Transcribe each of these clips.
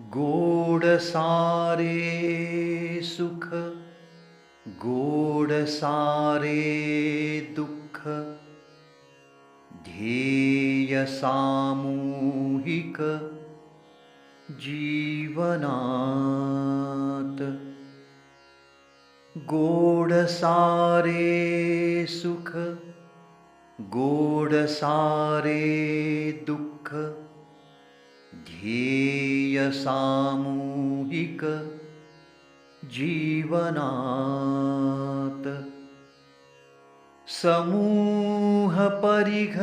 गोड सारे सुख गोड सारे दुःख ध्येय सामूहिक जीवनात। गोड सारे सुख गोड सारे दुःख, ध्येय सामूहिक जीवनात। समूह परिघ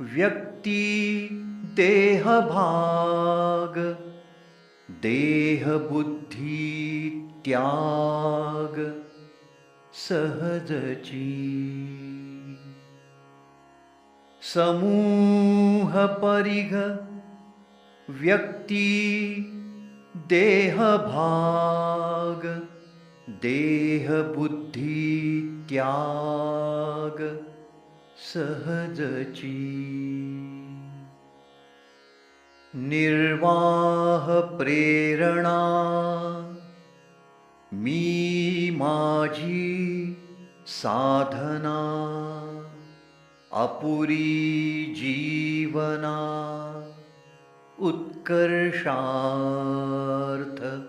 व्यक्ती देहभाग देहबुद्धी त्याग सहजची समूह देह भाग देहभाग देहबुद्धी त्याग सहजची निर्वाह प्रेरणा मी माझी साधना अपुरी जीवना। उत्कर्षार्थ।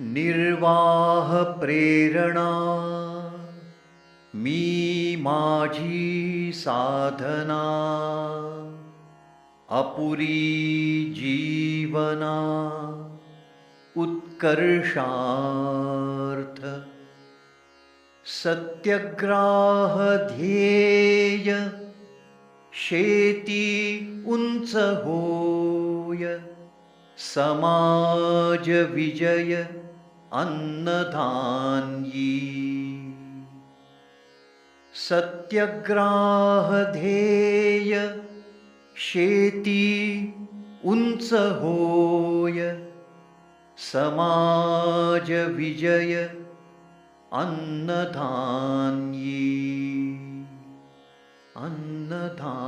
निर्वाह प्रेरणा। मी माझी साधना। अपुरी जीवना। उत्कर्षार्थ। सत्यग्राह ध्येय शेती उंच होय समाज विजय अन्नधान्यी। सत्यग्राह ध्येय शेती उंच होय समाज विजय अन्नधान्यी। अन्नधान्यी।